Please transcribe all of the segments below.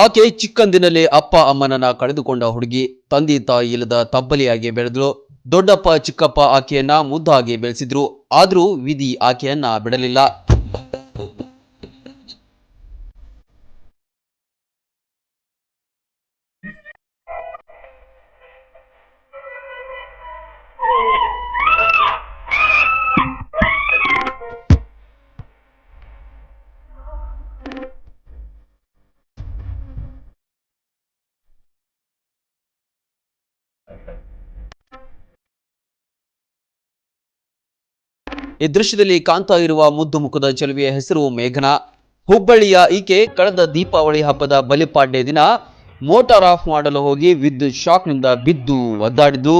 ಆಕೆ ಚಿಕ್ಕಂದಿನಲ್ಲಿ ಅಪ್ಪ ಅಮ್ಮನನ್ನ ಕಳೆದುಕೊಂಡ ಹುಡುಗಿ, ತಂದೆ ತಾಯಿ ಇಲ್ಲದ ತಬ್ಬಲಿಯಾಗಿ ಬೆಳೆದಳು. ದೊಡ್ಡಪ್ಪ, ಚಿಕ್ಕಪ್ಪ ಆಕೆಯನ್ನ ಮುದ್ದಾಗಿ ಬೆಳೆಸಿದ್ರು. ಆದರೂ ವಿಧಿ ಆಕೆಯನ್ನ ಬಿಡಲಿಲ್ಲ. ಈ ದೃಶ್ಯದಲ್ಲಿ ಕಾಣ್ತಾ ಇರುವ ಮುದ್ದು ಮುಖದ ಚೆಲುವೆಯ ಹೆಸರು ಮೇಘನಾ. ಹುಬ್ಬಳ್ಳಿಯ ಈಕೆ ಕಳೆದ ದೀಪಾವಳಿ ಹಬ್ಬದ ಬಲಿಪಾಡ್ಯ ದಿನ ಮೋಟಾರ್ ಆಫ್ ಮಾಡಲು ಹೋಗಿ ವಿದ್ಯುತ್ ಶಾಕ್ನಿಂದ ಬಿದ್ದು ಒದ್ದಾಡಿದ್ದು.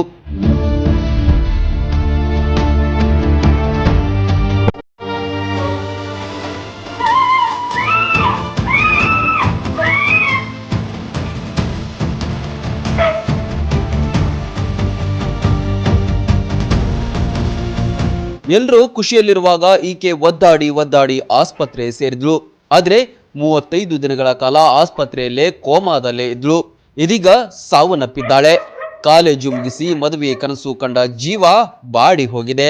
ಎಲ್ಲರೂ ಖುಷಿಯಲ್ಲಿರುವಾಗ ಈಕೆ ಒದ್ದಾಡಿ ಒದ್ದಾಡಿ ಆಸ್ಪತ್ರೆ ಸೇರಿದ್ಳು ಆದ್ರೆ ಮೂವತ್ತೈದು ದಿನಗಳ ಕಾಲ ಆಸ್ಪತ್ರೆಯಲ್ಲೇ ಕೋಮಾದಲ್ಲೇ ಇದ್ಳು ಇದೀಗ ಸಾವನ್ನಪ್ಪಿದ್ದಾಳೆ. ಕಾಲೇಜು ಮುಗಿಸಿ ಮದುವೆ ಕನಸು ಕಂಡ ಜೀವ ಬಾಡಿ ಹೋಗಿದೆ.